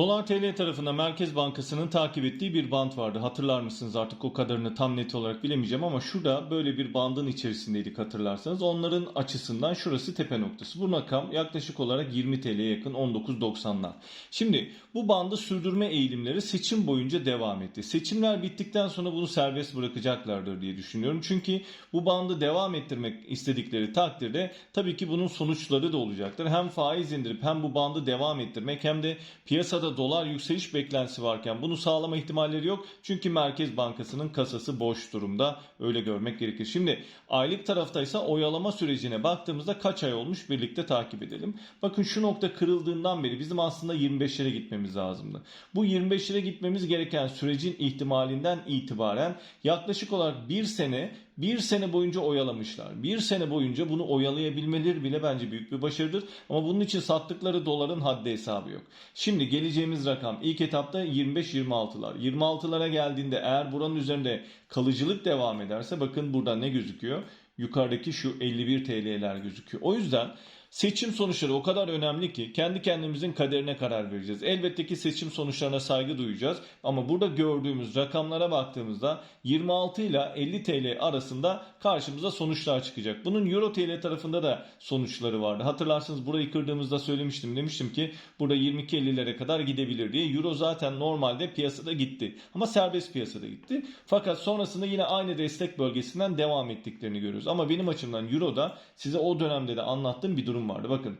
Dolar TL tarafında Merkez Bankası'nın takip ettiği bir band vardı. Hatırlar mısınız artık o kadarını tam net olarak bilemeyeceğim ama şurada böyle bir bandın içerisindeydik hatırlarsanız. Onların açısından şurası tepe noktası. Bu rakam yaklaşık olarak 20 TL'ye yakın 19.90'lar. Şimdi bu bandı sürdürme eğilimleri seçim boyunca devam etti. Seçimler bittikten sonra bunu serbest bırakacaklardır diye düşünüyorum. Çünkü bu bandı devam ettirmek istedikleri takdirde tabii ki bunun sonuçları da olacaktır. Hem faiz indirip hem bu bandı devam ettirmek hem de piyasada dolar yükseliş beklentisi varken bunu sağlama ihtimalleri yok. Çünkü Merkez Bankası'nın kasası boş durumda. Öyle görmek gerekir. Şimdi aylık taraftaysa oyalama sürecine baktığımızda kaç ay olmuş birlikte takip edelim. Bakın şu nokta kırıldığından beri bizim aslında 25'lere gitmemiz lazımdı. Bu 25'lere gitmemiz gereken sürecin ihtimalinden itibaren yaklaşık olarak bir sene bir sene boyunca oyalamışlar. Bir sene boyunca bunu oyalayabilmeleri bile bence büyük bir başarıdır. Ama bunun için sattıkları doların haddi hesabı yok. Şimdi geleceğimiz rakam ilk etapta 25-26'lar. 26'lara geldiğinde eğer buranın üzerinde kalıcılık devam ederse bakın burada ne gözüküyor? Yukarıdaki şu 51 TL'ler gözüküyor. O yüzden Seçim sonuçları o kadar önemli ki kendi kendimizin kaderine karar vereceğiz. Elbette ki seçim sonuçlarına saygı duyacağız ama burada gördüğümüz rakamlara baktığımızda 26 ile 50 TL arasında karşımıza sonuçlar çıkacak. Bunun Euro TL tarafında da sonuçları vardı. Hatırlarsınız burayı kırdığımızda söylemiştim. Demiştim ki burada 22-50'lere kadar gidebilir diye. Euro zaten normalde piyasada gitti. Ama serbest piyasada gitti. Fakat sonrasında yine aynı destek bölgesinden devam ettiklerini görüyoruz. Ama benim açımdan Euro'da size o dönemde de anlattığım bir durum vardı. Bakın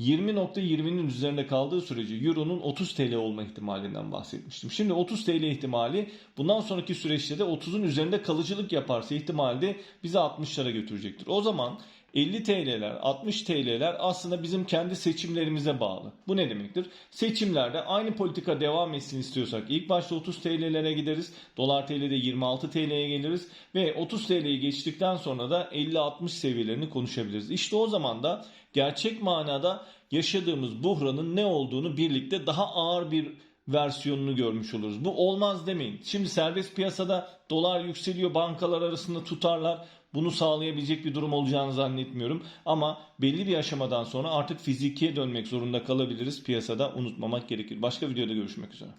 20.20'nin üzerinde kaldığı sürece Euro'nun 30 TL olma ihtimalinden bahsetmiştim. Şimdi 30 TL ihtimali bundan sonraki süreçte de 30'un üzerinde kalıcılık yaparsa ihtimali bizi 60'lara götürecektir. O zaman 50 TL'ler, 60 TL'ler aslında bizim kendi seçimlerimize bağlı. Bu ne demektir? Seçimlerde aynı politika devam etsin istiyorsak ilk başta 30 TL'lere gideriz. Dolar TL'de 26 TL'ye geliriz ve 30 TL'yi geçtikten sonra da 50-60 seviyelerini konuşabiliriz. İşte o zaman da gerçek manada yaşadığımız buhranın ne olduğunu birlikte daha ağır bir versiyonunu görmüş oluruz. Bu olmaz demeyin. Şimdi serbest piyasada dolar yükseliyor, bankalar arasında tutarlar. Bunu sağlayabilecek bir durum olacağını zannetmiyorum. Ama belli bir aşamadan sonra artık fizikiye dönmek zorunda kalabiliriz piyasada unutmamak gerekir. Başka videoda görüşmek üzere.